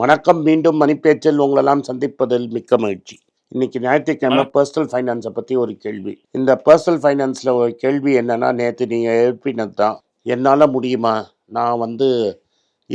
வணக்கம் மீண்டும் மணிப்பேச்சில் உங்களெல்லாம் சந்திப்பதில் மிக்க மகிழ்ச்சி. இன்னைக்கு ஞாயிற்றுக்கிழமை பர்சனல் ஃபைனான்ஸை பற்றி ஒரு கேள்வி. இந்த பர்சனல் ஃபைனான்ஸில் ஒரு கேள்வி என்னன்னா நேற்று நீங்கள் எழுப்பினது தான் என்னால் முடியுமா? நான் வந்து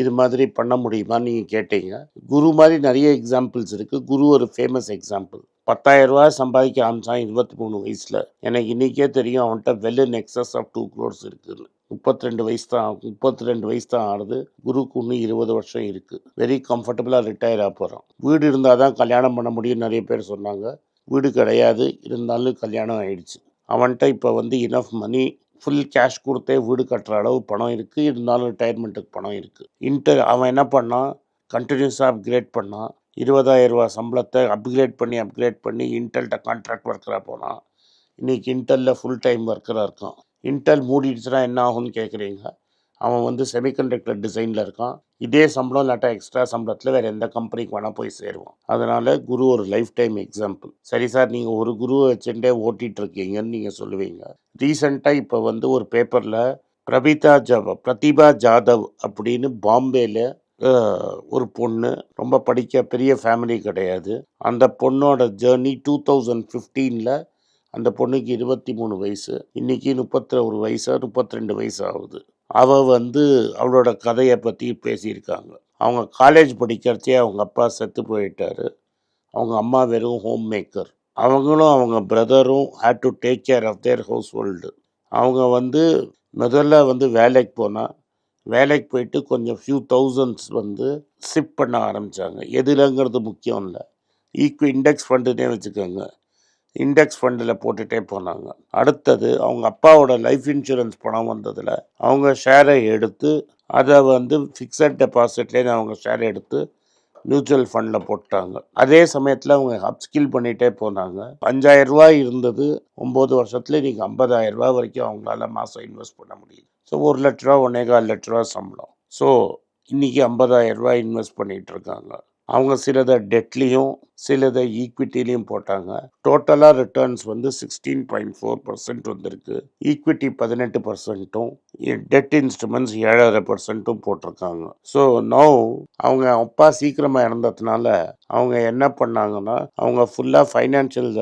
இது மாதிரி பண்ண முடியுமான்னு நீங்கள் கேட்டீங்க. குரு மாதிரி நிறைய எக்ஸாம்பிள்ஸ் இருக்குது குரு ஒரு ஃபேமஸ் எக்ஸாம்பிள் பத்தாயிரம் ரூபாய் சம்பாதிக்க ஆரம்பிச்சான் இருபத்தி மூணு வயசில். எனக்கு இன்றைக்கே தெரியும் அவன்கிட்ட well in excess of two crores இருக்குன்னு. முப்பத்தி ரெண்டு வயசு தான் முப்பத்தி ரெண்டு வயசு தான் ஆடுது குருக்கு இன்னும் இருபது வருஷம் இருக்குது வெரி கம்ஃபர்டபுளாக ரிட்டையர் ஆக போகிறோம் வீடு இருந்தால் தான் கல்யாணம் பண்ண முடியும் நிறைய பேர் சொன்னாங்க. வீடு கிடையாது. இருந்தாலும் கல்யாணம் ஆயிடுச்சு. அவன்கிட்ட இப்போ வந்து இனஃப் மணி ஃபுல் கேஷ் கொடுத்தே வீடு கட்டுற அளவு பணம் இருக்குது இருந்தாலும் ரிட்டையர்மெண்ட்டுக்கு பணம் இருக்குது இன்டர் அவன் என்ன பண்ணான்? கண்டினியூஸாக அப்கிரேட் பண்ணான். இருபதாயிரம் ரூபா சம்பளத்தை அப்கிரேட் பண்ணி அப்கிரேட் பண்ணி இன்டெல்கிட்ட கான்ட்ராக்ட் ஒர்க்கராக போனான். இன்றைக்கி இன்டெல்லில் ஃபுல் டைம் ஒர்க்கராக இருக்கான். இன்டெல் மூடிடுச்சுன்னா என்ன ஆகும்னு கேட்குறீங்க அவன் வந்து செமிகண்டக்டர் டிசைனில் இருக்கான். இதே சம்பளம் இல்லாட்டா எக்ஸ்ட்ரா சம்பளத்தில் வேறு எந்த கம்பெனிக்கு வேணால் போய் சேருவான். அதனால் குரு ஒரு லைஃப் டைம் எக்ஸாம்பிள் சரி சார் நீங்கள் ஒரு குருவை வச்சுட்டே ஓட்டிகிட்டு இருக்கீங்கன்னு நீங்கள் சொல்லுவீங்க. ரீசெண்டாக இப்போ வந்து ஒரு பேப்பரில் பிரபிதா ஜவ பிரதிபா ஜாதவ் அப்படின்னு பாம்பேயில் ஒரு பொண்ணு ரொம்ப படிக்க பெரிய ஃபேமிலி கிடையாது. அந்த பொண்ணோட ஜேர்னி டூ தௌசண்ட் ஃபிஃப்டீனில் அந்த பொண்ணுக்கு இருபத்தி மூணு வயசு இன்னைக்கு முப்பத்தி ஒரு வயசா முப்பத்தி ரெண்டு வயசு ஆகுது. அவள் வந்து அவளோட கதையை பற்றி பேசியிருக்காங்க. அவங்க காலேஜ் படிக்கிறச்சே அவங்க அப்பா செத்து போயிட்டாரு. அவங்க அம்மா வெறும் ஹோம் மேக்கர் அவங்களும் அவங்க பிரதரும் had to take care of their household அவங்க வந்து முதல்ல வந்து வேலைக்கு போனால் வேலைக்கு போயிட்டு கொஞ்சம் ஃபியூ தௌசண்ட்ஸ் வந்து சிப் பண்ண ஆரம்பித்தாங்க எதுலங்கிறது முக்கியம் இல்லை. ஈக்வி இண்டெக்ஸ் ஃபண்டுனே வச்சுக்கோங்க. இண்டெக்ஸ் ஃபண்டில் போட்டுகிட்டே போனாங்க. அடுத்தது அவங்க அப்பாவோட லைஃப் இன்சூரன்ஸ் பணம் வந்ததில் அவங்க ஷேரை எடுத்து அதை வந்து ஃபிக்ஸட் டெபாசிட்லேருந்து அவங்க ஷேரை எடுத்து மியூச்சுவல் ஃபண்டில் போட்டாங்க. அதே சமயத்தில் அவங்க அப்ஸ்கில் பண்ணிகிட்டே போனாங்க. அஞ்சாயிரம் இருந்தது. ஒம்பது வருஷத்துல இன்றைக்கி ஐம்பதாயிரம் ரூபா வரைக்கும் அவங்களால மாதம் இன்வெஸ்ட் பண்ண முடியுது. ஸோ ஒரு லட்ச ரூபா ஒன்றே கால் லட்ச ரூபா சம்பளம். ஸோ இன்றைக்கி ஐம்பதாயிரம் இன்வெஸ்ட் பண்ணிகிட்டு இருக்காங்க. அவங்க சிலதை டெட்லேயும் சிலதை ஈக்விட்டிலையும் போட்டாங்க. டோட்டலாக ரிட்டர்ன்ஸ் வந்து சிக்ஸ்டீன் பாயிண்ட் ஃபோர் பர்சன்ட் வந்திருக்கு. ஈக்விட்டி பதினெட்டு பர்சன்ட்டும் டெட் இன்ஸ்ட்ருமெண்ட்ஸ் ஏழரை பர்சன்ட்டும் போட்டிருக்காங்க. ஸோ நோ அவங்க அப்பா சீக்கிரமாக இறந்ததுனால அவங்க என்ன பண்ணாங்கன்னா அவங்க ஃபுல்லாக ஃபைனான்ஷியல்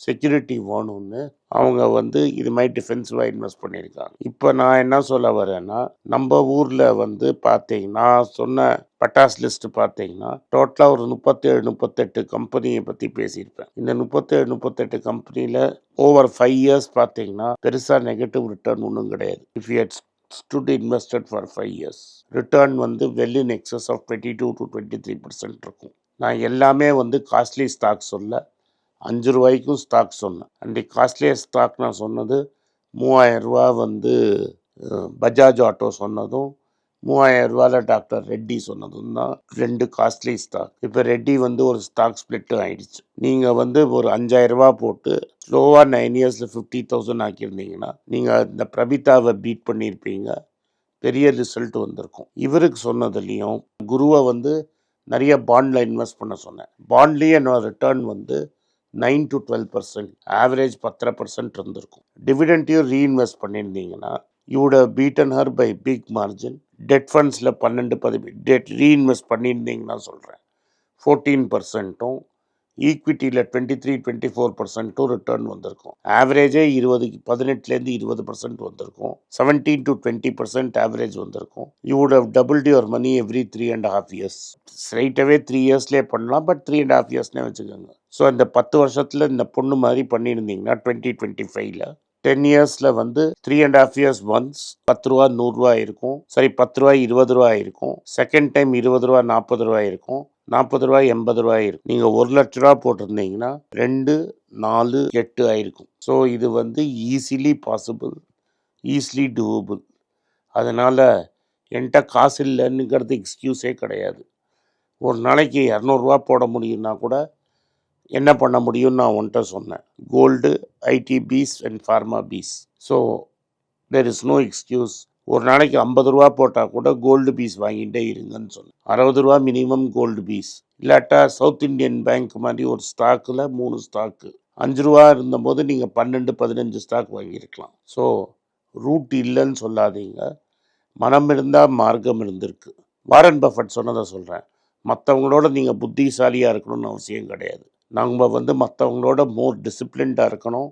செக்யூரிட்டி வேணும்னு அவங்க வந்து இது மாதிரி டிஃபென்சிவாக இன்வெஸ்ட் பண்ணியிருக்காங்க. இப்போ நான் என்ன சொல்ல வரேன்னா நம்ம ஊரில் வந்து பார்த்தீங்கன்னா நான் சொன்ன பட்டாஸ் லிஸ்ட்டு பார்த்தீங்கன்னா டோட்டலாக ஒரு முப்பத்தேழு முப்பத்தெட்டு கம்பெனியை பற்றி பேசியிருப்பேன். இந்த முப்பத்தேழு முப்பத்தெட்டு கம்பெனியில் ஓவர் ஃபைவ் இயர்ஸ் பார்த்தீங்கன்னா பெருசாக நெகட்டிவ் ரிட்டர்ன் ஒன்றும் கிடையாது. If you stood invested for five years return வந்து well in excess of twenty two to twenty three percent இருக்கும். நான் எல்லாமே வந்து காஸ்ட்லி ஸ்டாக் சொல்ல அஞ்சு ரூபாய்க்கும் ஸ்டாக் சொன்னேன். அன்றைக்கி காஸ்ட்லியஸ்ட் ஸ்டாக் நான் சொன்னது மூவாயிரம் ரூபா வந்து பஜாஜ் ஆட்டோ சொன்னதும் மூவாயிரம் ரூபாயில் டாக்டர் ரெட்டி சொன்னதும் தான் ரெண்டு காஸ்ட்லி ஸ்டாக் இப்போ ரெட்டி வந்து ஒரு ஸ்டாக் ஸ்பிளிட்டும் ஆயிடுச்சு. நீங்கள் வந்து ஒரு அஞ்சாயிரரூபா போட்டு ஸ்லோவாக நைன் இயர்ஸில் ஃபிஃப்டி தௌசண்ட் ஆக்கியிருந்தீங்கன்னா நீங்கள் இந்த பிரபிதாவை பீட் பண்ணியிருப்பீங்க. பெரிய ரிசல்ட் வந்திருக்கும். இவருக்கு சொன்னதுலேயும் குருவை வந்து நிறைய பாண்டில் இன்வெஸ்ட் பண்ண சொன்னேன். பாண்ட்லேயே என்னோட ரிட்டர்ன் வந்து nine to twelve percent average பத்தரை பர்சன்ட் இருந்திருக்கும். டிவிடெண்ட்டையும் ரீஇன்வெஸ்ட் பண்ணியிருந்தீங்கன்னா you'd beaten her by big margin debt ஃபண்ட்ஸில் பன்னெண்டு பதிவு டெட் ரீஇன்வெஸ்ட் பண்ணியிருந்தீங்கன்னா சொல்கிறேன் ஃபோர்டீன் பர்சன்ட்டும் ஈக்விட்டியில் டுவெண்ட்டி த்ரீ டுவெண்ட்டி ஃபோர் பர்சன்ட்டும் ரிட்டர்ன் வந்திருக்கும். ஆவரேஜே இருபது பதினெட்டுலேருந்து இருபது பர்சன்ட் வந்திருக்கும். Seventeen to twenty percent average வந்திருக்கும். You would have double your money every three and half years ஸ்ட்ரைட்டாகவே three இயர்ஸ்லேயே பண்ணலாம் பட் த்ரீ அண்ட் ஹாஃப் இயர்ஸ்னே வச்சுக்கோங்க. ஸோ இந்த பத்து வருஷத்தில் இந்த பொண்ணு மாதிரி பண்ணியிருந்தீங்கன்னா டுவெண்ட்டி டுவெண்ட்டி ஃபைவ்ல டென் இயர்ஸில் வந்து three and half years once பத்து ரூபா நூறுரூவா இருக்கும். சரி பத்து ரூபா இருபது ரூபா இருக்கும். செகண்ட் டைம் இருபது ரூபா நாற்பது ரூபா இருக்கும். நாற்பது ரூபாய் எண்பது ரூபாய் இருக்கும் நீங்கள் ஒரு லட்ச ரூபா போட்டிருந்தீங்கன்னா ரெண்டு நாலு எட்டு ஆயிருக்கும். ஸோ இது வந்து ஈஸிலி பாசிபிள் ஈஸிலி டூவபிள் அதனால் என்கிட்ட காசு இல்லைன்னுங்கிறது எக்ஸ்கியூஸே கிடையாது. ஒரு நாளைக்கு இரநூறுவா போட முடியும்னா கூட என்ன பண்ண முடியும்னு நான் உன்கிட்ட சொன்னேன். Gold IT bees and pharma bees so there is no excuse ஒரு நாளைக்கு ஐம்பது ரூபா போட்டால் கூட கோல்டு பீஸ் வாங்கிட்டே இருங்கன்னு சொன்னேன். அறுபது ரூபா மினிமம் கோல்டு பீஸ் இல்லாட்டா சவுத் இந்தியன் பேங்க் மாதிரி ஒரு ஸ்டாக்கில் மூணு ஸ்டாக்கு அஞ்சு ரூபா இருந்தபோது நீங்கள் பன்னெண்டு பதினஞ்சு ஸ்டாக் வாங்கியிருக்கலாம். ஸோ ரூட் இல்லைன்னு சொல்லாதீங்க. மனம் இருந்தால் மார்க்கம் இருந்திருக்கு. வாரன் பஃபட் சொன்னதை சொல்கிறேன் மற்றவங்களோட நீங்கள் புத்திசாலியாக இருக்கணும்னு அவசியம் கிடையாது. நம்ம வந்து மற்றவங்களோட மோர் டிசிப்ளின்டாக இருக்கணும்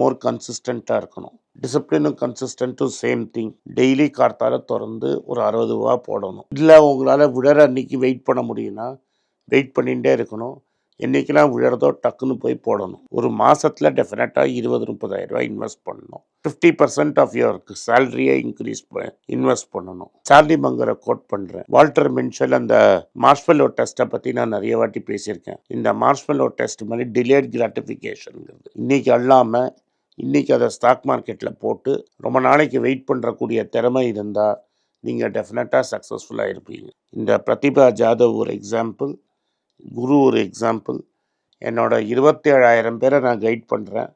மோர் கன்சிஸ்டண்ட்டாக இருக்கணும். டிசிப்ளினும் கன்சிஸ்டண்ட்டும் சேம் திங் டெய்லி கார்த்தால திறந்து ஒரு அறுபது ரூபா போடணும். இல்லை உங்களால் விழற அன்னைக்கு வெயிட் பண்ண முடியும்னா வெயிட் பண்ணிகிட்டே இருக்கணும். என்றைக்கெல்லாம் விழறதோ டக்குன்னு போய் போடணும். ஒரு மாதத்தில் டெஃபினட்டாக இருபது முப்பதாயிரரூபா இன்வெஸ்ட் பண்ணணும். ஃபிஃப்டி பர்சன்ட் ஆஃப் யுவர் சேலரியை இன்க்ரீஸ் இன்வெஸ்ட் பண்ணணும். சார்லி மங்கரை கோட் பண்ணுறேன் வால்டர் மின்ஷல் அந்த மார்ஷ்மெல்லோ டெஸ்ட்டை பற்றி நான் நிறைய வாட்டி பேசியிருக்கேன். இந்த மார்ஷ்மெல்லோ டெஸ்ட் மாதிரி டிலேட் கிராட்டிஃபிகேஷனுங்கிறது இன்றைக்கி அல்லாமல் இன்றைக்கி அதை ஸ்டாக் மார்க்கெட்டில் போட்டு ரொம்ப நாளைக்கு வெயிட் பண்ணுறக்கூடிய திறமை இருந்தால் நீங்கள் டெஃபினட்டாக சக்ஸஸ்ஃபுல்லாக இருப்பீங்க இந்த பிரதிபா ஜாதவ் ஒரு எக்ஸாம்பிள் குரு ஒரு எக்ஸாம்பிள் என்னோடய இருபத்தேழாயிரம் பேரை நான் கைட் பண்ணுறேன்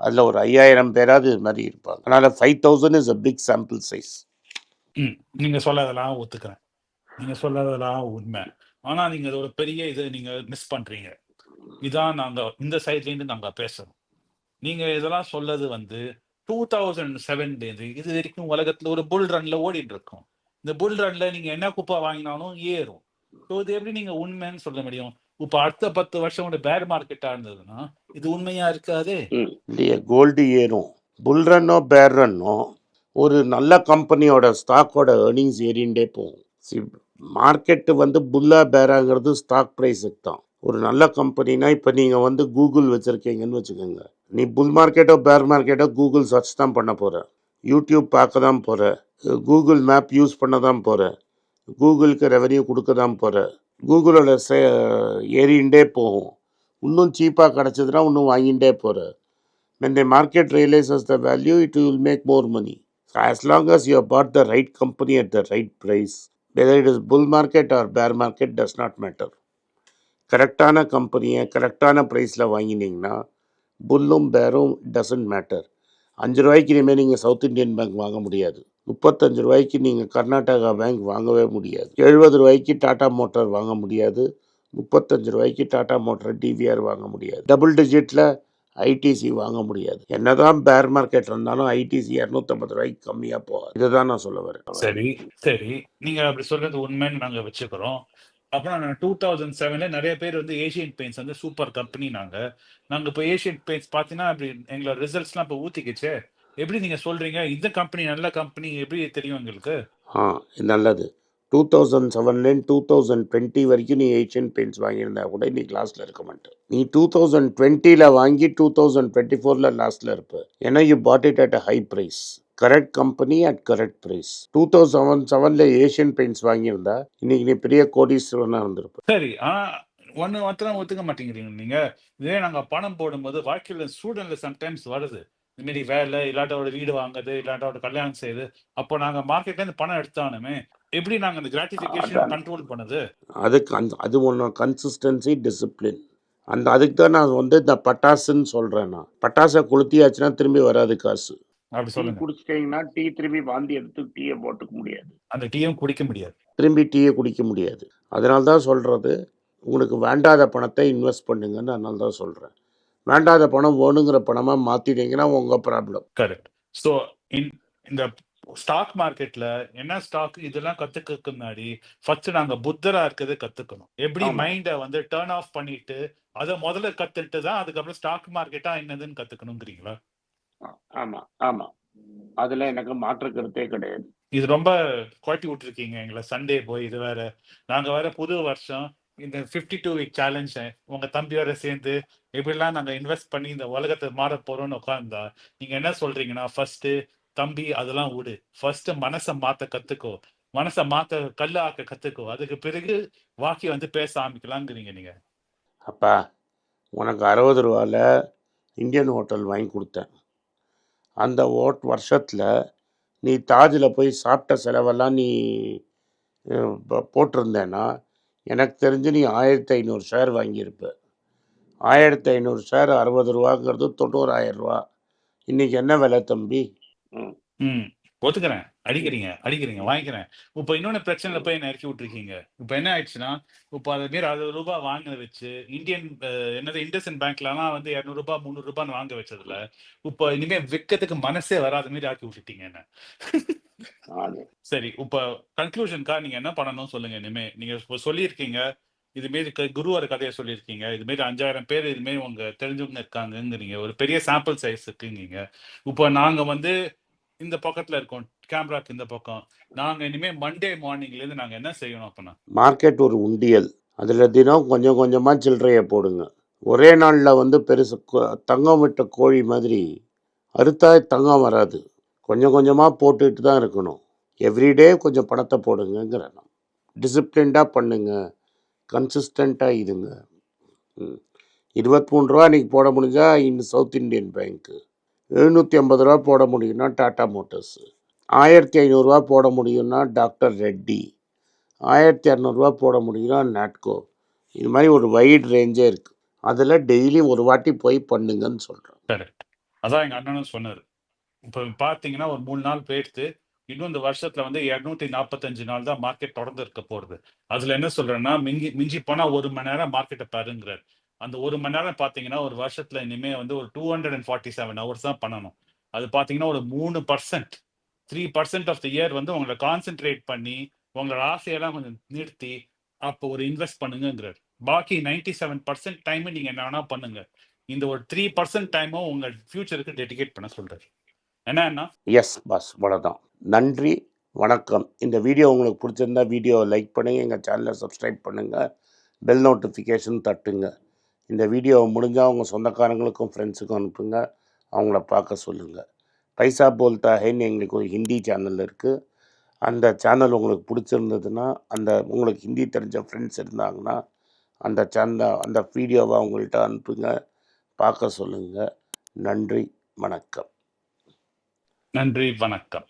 அதில் ஒரு ஐயாயிரம் பேராவது இது மாதிரி இருப்பாங்க அதனால் five thousand is a big sample size ம். நீங்கள் சொல்லாததெல்லாம் ஒத்துக்கிறேன். நீங்கள் சொல்லாததெல்லாம் உண்மை. ஆனால் நீங்கள் ஒரு பெரிய இதை நீங்கள் மிஸ் பண்ணுறீங்க இதான் நாங்கள் இந்த சைட்லேருந்து நாங்கள் பேசுகிறோம் நீங்க இதெல்லாம் சொல்லது வந்து 2007லேருந்து இது வரைக்கும் உலகத்துல ஒரு புல் ரன்ல ஓடிட்டு இருக்கும் இந்த புல் ரன்ல நீங்க என்ன குப்பா வாங்கினாலும் ஏறும். ஸோ இது எப்படி நீங்க உண்மைன்னு சொல்ல முடியும்? இப்ப அடுத்த 10 வருஷம் ஒரு பேர் மார்க்கெட்டா இருந்ததுன்னா, இது உண்மையா இருக்காதே! இல்லையே கோல்டு ஏறும் புல் ரன்னோ பேர் ரன்னோ ஒரு நல்ல கம்பெனியோட ஸ்டாக்கோட ஏர்னிங்ஸ் ஏறிண்டே போகும் சி மார்க்கெட்டு வந்து புல்லா பேராங்கிறது ஸ்டாக் ப்ரைஸுக்கு தான் ஒரு நல்ல கம்பெனினா இப்போ நீங்கள் வந்து கூகுள் வச்சுருக்கீங்கன்னு வச்சுக்கோங்க. நீ புல் மார்க்கெட்டோ பேர் மார்க்கெட்டோ கூகுள் சர்ச் தான் பண்ண போகிற யூடியூப் பார்க்க தான் போகிற கூகுள் மேப் யூஸ் பண்ண தான் போகிற கூகுளுக்கு ரெவன்யூ கொடுக்க தான் போகிற கூகுளோட சே ஏறிண்டே போகும். இன்னும் சீப்பாக கிடச்சதுன்னா இன்னும் வாங்கிட்டே போகிற when the market realizes the value, it will make more money. So as long as you have bought the right company at the right price, whether it is bull market or bear market does not matter. கரெக்டான கம்பெனியை கரெக்டான ப்ரைஸில் வாங்கினீங்கன்னா புல்லும் பேரும் doesn't matter அஞ்சு ரூபாய்க்கு இனிமேல் நீங்கள் சவுத் இந்தியன் பேங்க் வாங்க முடியாது. முப்பத்தஞ்சு ரூபாய்க்கு நீங்கள் கர்நாடகா பேங்க் வாங்கவே முடியாது. எழுபது ரூபாய்க்கு டாடா மோட்டார் வாங்க முடியாது. முப்பத்தஞ்சு ரூபாய்க்கு டாடா மோட்டார் டிவிஆர் வாங்க முடியாது. டபுள் டிஜிட்டில் ஐடிசி வாங்க முடியாது. என்னதான் பேர் மார்க்கெட் இருந்தாலும் ஐடிசி இரநூத்தம்பது ரூபாய்க்கு கம்மியாக போகாது. இதுதான் நான் சொல்ல வரேன். சரி, சரி. நீங்க அப்படி சொல்றது உண்மைன்னு நாங்க வச்சுக்கிறோம். அப்புறம் நான் 2007ல நிறைய பேர் வந்து ஏஷியன் பெயிண்ட்ஸ் வந்து சூப்பர் கம்பெனி நாங்கள் நாங்கள் இப்போ ஏஷியன் பெயிண்ட்ஸ் பார்த்தீங்கன்னா, அப்படி எங்களோட ரிசல்ட்ஸ்லாம் இப்போ ஊற்றிக்கிச்சு எப்படி நீங்கள் சொல்கிறீங்க இந்த கம்பெனி நல்ல கம்பெனி எப்படி தெரியும் எங்களுக்கு? ஆ நல்லது. டூ தௌசண்ட் செவன்லேருந்து டூ தௌசண்ட் டுவெண்ட்டி வரைக்கும் நீ ஏஷியன் பெயிண்ட்ஸ் வாங்கியிருந்தா கூட நீ கிளாஸில் இருக்க மாட்டேன் நீ டூ தௌசண்ட் டுவெண்ட்டியில் வாங்கி டூ தௌசண்ட் டுவெண்ட்டி ஃபோரில் லாஸ்ட்டில் இருப்ப. ஏன்னா you bought it at a high price correct company at correct price two thousand seven செவனில் ஏஷியன் பெயிண்ட்ஸ் வாங்கியிருந்தா இன்னைக்கு நீ பெரிய கோடீஸ்வரனாக இருந்திருப்ப சரி. ஒண்ணு மாத்திரம் ஒத்துக்க மாட்டேங்கிறீங்க நீங்க. இதே நாங்க பணம் போடும்போது வாழ்க்கையில ஸ்டூடெண்ட்ல சம்டைம்ஸ் வருது. இந்த மாரி வேலை, இல்லாட்டா ஒரு வீடு வாங்குறது, இல்லாட்டா ஒரு கல்யாணம் செய்யுது. அப்போ நாங்க மார்க்கெட்ல இருந்து பணம் எடுத்தாலுமே, எப்படி நாங்க அந்த கிராட்டிஃபிகேஷன். கண்ட்ரோல் பண்ணுது? அதுக்கு அந்த அது ஒன்று கன்சிஸ்டன்சி டிசிப்ளின் அந்த அதுக்கு தான் நான் வந்து இந்த பட்டாசுன்னு சொல்கிறேன் நான் பட்டாசை கொளுத்தியாச்சுன்னா திரும்பி வராது காசு அப்படி சொல்லுங்க. குடிச்சிட்டிங்கன்னா டீ திரும்பி வாந்தி எடுத்து டீயை போட்டுக்க முடியாது அந்த டீயும் குடிக்க முடியாது. திரும்பி டீயை குடிக்க முடியாது அதனால தான் சொல்கிறது உங்களுக்கு வேண்டாத பணத்தை இன்வெஸ்ட் பண்ணுங்கன்னு அதனால தான் சொல்கிறேன் வேண்டாத பணம் வேணுங்கிற பணமாக மாற்றிட்டீங்கன்னா உங்கள் ப்ராப்ளம் கரெக்ட். ஸோ இன் இந்த ஸ்டாக் மார்க்கெட்ல என்ன ஸ்டாக் இதெல்லாம் கத்துக்கிறதுக்கு முன்னாடி ஃபர்ஸ்ட் நாங்க புத்தரா இருக்கிறது கத்துக்கணும். எப்படி. மைண்ட வந்து டர்ன் ஆஃப் பண்ணிட்டு, அத முதல்ல கத்துட்டு தான் அதுக்கப்புறம் ஸ்டாக் மார்க்கெட்டா என்னதுன்னு கத்துக்கணுங்கிறீங்களா? ஆமாம் ஆமாம் அதில் எனக்கு மாற்று கருத்தே கிடையாது இது ரொம்ப குழப்பி விட்டுருக்கீங்க எங்கள சண்டே போய் இது வேற. நாங்க வேற புது வருஷம் இந்த 52 வீக் சேலஞ்ச உங்க தம்பியோட சேர்ந்து எப்படிலாம் நாங்க இன்வெஸ்ட் பண்ணி இந்த உலகத்த மாற போறோம்னு உட்கார்ந்தா, நீங்க என்ன சொல்றீங்கன்னா, ஃபர்ஸ்ட் தம்பி அதெல்லாம் விடு. ஃபர்ஸ்ட் மனச மாத்த கத்துக்கோ. மனச மாத்த கல்லு ஆக்க கத்துக்கோ. அதுக்கு பிறகு பாக்கி வந்து பேச ஆரம்பிக்கலாங்கிறீங்க நீங்க. அப்பா உனக்கு அறுபது ரூபாவில் இந்தியன் ஹோட்டல் வாங்கி கொடுத்தேன் அந்த ஓட் வருஷத்தில் நீ தாஜில் போய் சாப்பிட்ட செலவெல்லாம் நீ போட்டிருந்தேன்னா எனக்கு தெரிஞ்சு நீ ஆயிரத்தி ஐநூறு ஷேர் வாங்கியிருப்ப. ஆயிரத்தி ஐநூறு ஷேர் அறுபது ரூபாங்கிறது தொண்ணூறாயிரம் ரூபா. இன்னைக்கு என்ன விலை தம்பி? ம். ஒத்துக்கிறேன். அடிக்கிறீங்க, அடிக்கிறீங்க. வாங்கிக்கிறேன். இப்ப இன்னொன்னு பிரச்சனையில போய் என்ன இறக்கி விட்டுருக்கீங்க. இப்ப என்ன ஆயிடுச்சுன்னா, இப்ப அது மாரி ரூ. 60 வாங்கினத வச்சு இந்தியன் என்னது இண்டஸ்இண்ட் பேங்க்லலாம் வந்து ரூ. 200 ரூ. 300 வாங்க வச்சதுல, இப்ப இனிமே விக்கிறதுக்கு மனசே வராத மாரி ஆக்கி விட்டுட்டீங்க என்ன. சரி, இப்ப கன்க்ளூஷன்க்கா நீங்க என்ன பண்ணணும்னு சொல்லுங்க இனிமே. நீங்க இப்ப சொல்லியிருக்கீங்க, இதுமாரி க குருவோட கதைய சொல்லியிருக்கீங்க. இதுமாரி 5000 பேர் இதுமாரி உங்க தெரிஞ்சவங்க இருக்காங்கங்கிறீங்க. ஒரு பெரிய சாம்பிள் சைஸ் இருக்குங்கீங்க. இப்போ நாங்க வந்து இந்த பக்கத்துல இருக்கோம். கேமராக்கு இந்த பக்கம். நாங்க இனிமே மண்டே மார்னிங்லேருந்து நாங்க என்ன செய்யணும் அப்படின்னா மார்க்கெட் ஒரு உண்டியல். அதில் தினம் கொஞ்சம் கொஞ்சமா சில்லறைய போடுங்க. ஒரே நாள்ல வந்து பெருசு தங்கம் விட்ட கோழி மாதிரி அறுத்தா தங்கம் வராது. கொஞ்சம் கொஞ்சமா போட்டுட்டு தான் இருக்கணும். எவ்ரிடே கொஞ்சம் பணத்தை போடுங்கிற நான். டிசிப்ளின்டா பண்ணுங்க. கன்சிஸ்டன்ட்டா இருங்க. ம். ரூ. 23 இன்னைக்கு போட முடிஞ்சா இந்த சவுத் இண்டியன் எழுநூற்றி ஐம்பது ரூபா போட முடியும்னா டாட்டா மோட்டார்ஸ். ஆயிரத்தி ஐநூறுரூவா போட முடியும்னா டாக்டர் ரெட்டி. ஆயிரத்தி இரநூறுவா போட முடியும்னா நாட்கோ. இது மாதிரி ஒரு வைட் ரேஞ்சே இருக்குது அதில் டெய்லி ஒரு வாட்டி போய் பண்ணுங்கன்னு சொல்கிறேன் கரெக்ட். அதான் எங்கள் அண்ணனும் சொன்னார் இப்போ பார்த்தீங்கன்னா, ஒரு மூணு நாள் போயிடுத்து. இன்னும் இந்த வருஷத்துல வந்து 245 நாள் தான் மார்க்கெட் தொடர்ந்து இருக்க போறது. அதுல என்ன சொல்றேன்னா, மிஞ்சி மிஞ்சி போனா ஒரு மணி நேரம் மார்க்கெட்டை பாருங்கிறார் அந்த ஒரு மணி நேரம் பார்த்தீங்கன்னா, ஒரு வருஷத்துல இனிமே வந்து ஒரு 247 ஹவர்ஸ் தான் பண்ணணும். அது பார்த்தீங்கன்னா, ஒரு 3% 3% ஆஃப் த இயர் வந்து உங்களை கான்சென்ட்ரேட் பண்ணி, உங்களோட ஆசையெல்லாம் கொஞ்சம் நிறுத்தி, அப்போ ஒரு இன்வெஸ்ட் பண்ணுங்கிறார் பாக்கி 97% டைம் நீங்க என்ன வேணா பண்ணுங்க. இந்த ஒரு த்ரீ பர்சன்ட் டைமும் உங்க ஃபியூச்சருக்கு டெடிகேட் பண்ண சொல்றாரு. என்ன எஸ் பாஸ். அவ்வளதான். நன்றி, வணக்கம். இந்த வீடியோ உங்களுக்கு பிடிச்சிருந்தா வீடியோ லைக் பண்ணுங்க. எங்கள் சேனலை சப்ஸ்கிரைப் பண்ணுங்க. பெல் நோட்டிஃபிகேஷன் தட்டுங்க. இந்த வீடியோவை முடிஞ்சால் உங்கள் சொந்தக்காரங்களுக்கும், ஃப்ரெண்ட்ஸுக்கும் அனுப்புங்க. அவங்கள பார்க்க சொல்லுங்கள் பைசா போல்தா ஹைன்னு எங்களுக்கு ஒரு ஹிந்தி சேனல் இருக்குது அந்த சேனல் உங்களுக்கு பிடிச்சிருந்ததுன்னா அந்த உங்களுக்கு ஹிந்தி தெரிஞ்ச ஃப்ரெண்ட்ஸ் இருந்தாங்கன்னா, அந்த சேனல அந்த வீடியோவை அவங்கள்ட்ட அனுப்புங்க. பார்க்க சொல்லுங்கள் நன்றி, வணக்கம். நன்றி, வணக்கம்.